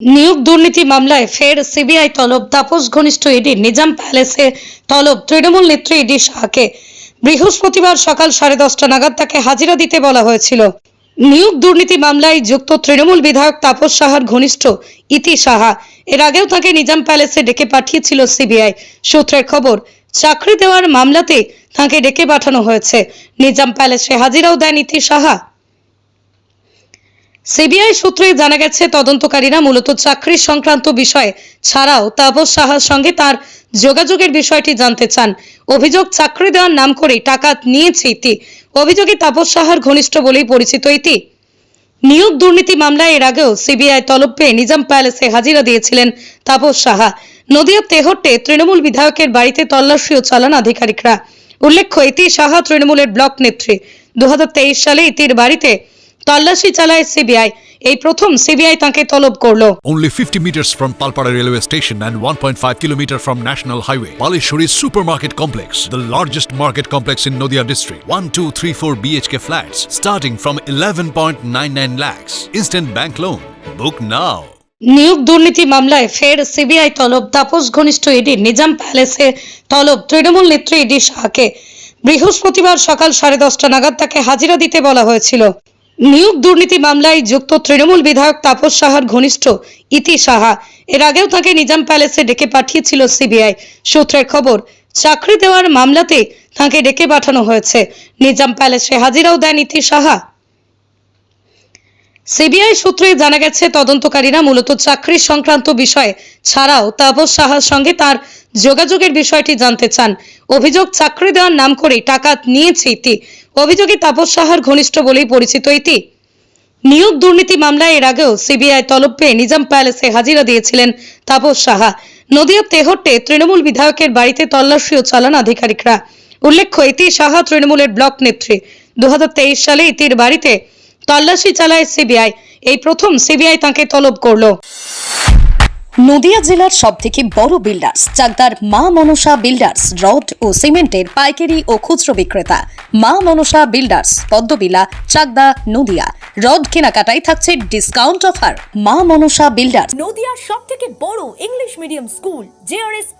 নিয়োগ দুর্নীতি মামলায় ফের সিবিআই তলব, তাপস ঘনিষ্ঠ ইডি, নিজাম প্যালেসে তলব, তৃণমূল নেত্রী ইডি শাহকে। বৃহস্পতিবার সকাল সাড়ে দশটা নাগাদ তাকে হাজিরা দিতে বলা হয়েছিল। নিয়োগ দুর্নীতি মামলায় যুক্ত তৃণমূল বিধায়ক তাপস সাহার ঘনিষ্ঠ ইতি সাহা। এর আগেও তাকে নিজাম প্যালেসে ডেকে পাঠিয়েছিল সিবিআই। সূত্রের খবর, চাকরি দেওয়ার মামলাতে তাকে ডেকে পাঠানো হয়েছে। নিজাম প্যালেসে হাজিরাও দেন ইতি সাহা। সিবিআই সূত্রে জানা গেছে, তদন্তকারীরা মূলত চাকরি সংক্রান্ত বিষয়ে ছাড়াও তাপস সাহার সঙ্গে তার যোগাযোগের বিষয়টি জানতে চান। অভিযোগ, চাকরি দেওয়ার নাম করে টাকা নিয়েছে ইতি। অভিযোগে তাপস সাহার ঘনিষ্ঠ বলেই পরিচিত ইতি। নিয়োগ দুর্নীতি মামলায় এর আগেও সিবিআই তলব পেয়ে নিজাম প্যালেসে হাজিরা দিয়েছিলেন তাপস সাহা। নদিয়ার তেহট্টে তৃণমূল বিধায়কের বাড়িতে তল্লাশিও চালান আধিকারিকরা। উল্লেখ্য, ইতি সাহা তৃণমূলের ব্লক নেত্রী। দু হাজার তেইশ সালে ইতির বাড়িতে তল্লাশি চালায় সিবিআই এই প্রথম সিবিআই তাকে তলব করল Only 50 meters from Palpara railway station and 1.5 kilometer from National Highway. Palishuri Supermarket Complex, the largest market complex in Noida district. 1, 2, 3, 4 BHK flats starting from 11.99 lakhs. Instant bank loan. Book now. নিয়োগ দুর্নীতি মামলায় ফের CBI তলব তাপস ঘনিষ্ঠ ED Nizam প্যালেসে তলব তৃণমূল নেত্রী ED শাহকে বৃহস্পতিবার সকাল সাড়ে দশটা নাগাদ তাকে হাজিরা দিতে বলা হয়েছিল নিয়োগ দুর্নীতি মামলায় যুক্ত তৃণমূল বিধায়ক তাপস সাহার ঘনিষ্ঠ ইতি সাহা। এর আগেও তাকে নিজাম প্যালেসে ডেকে পাঠিয়েছিল সিবিআই। সূত্রের খবর, চাকরি দেওয়ার মামলাতে তাকে ডেকে পাঠানো হয়েছে। নিজাম প্যালেসে হাজিরাও দেন ইতি সাহা। সিবিআই সূত্রে জানা গেছে, তদন্তকারীরা মূলত চাকরি সংক্রান্ত বিষয়ে ছাড়াও তাপস সাহার সঙ্গে তার যোগাযোগের বিষয়টি জানতে চান। অভিযোগ, চাকরি দেওয়ার নাম করে টাকা নিয়েছে ইতি। অভিযোগে তাপস সাহার ঘনিষ্ঠ বলেই পরিচিত ইতি। নিয়োগ দুর্নীতি মামলায় এর আগেও সিবিআই তলব পেয়ে নিজাম প্যালেসে হাজিরা দিয়েছিলেন তাপস সাহা। নদিয়ার তেহট্টে তৃণমূল বিধায়কের বাড়িতে তল্লাশিও চালান আধিকারিকরা। উল্লেখ্য, ইতি সাহা তৃণমূলের ব্লক নেত্রী। দু হাজার তেইশ সালে ইতির বাড়িতে তল্লাশি চালায় সিবিআই। এই প্রথম সিবিআই তাকে তলব করল। নদিয়া জেলার সব থেকে বড় বিল্ডার্স চাকদার মা মনসা বিল্ডার্স রড ও সিমেন্টের পাইকারি ও খুচরো বিক্রেতা। মা মনসা বিল্ডার্স পদ্মবিলা চাকদা নদিয়া। রড কেনাকাটায় থাকছে ডিসকাউন্ট অফার মা মনসা বিল্ডার্স নদিয়ার সব থেকে বড় English medium school JRS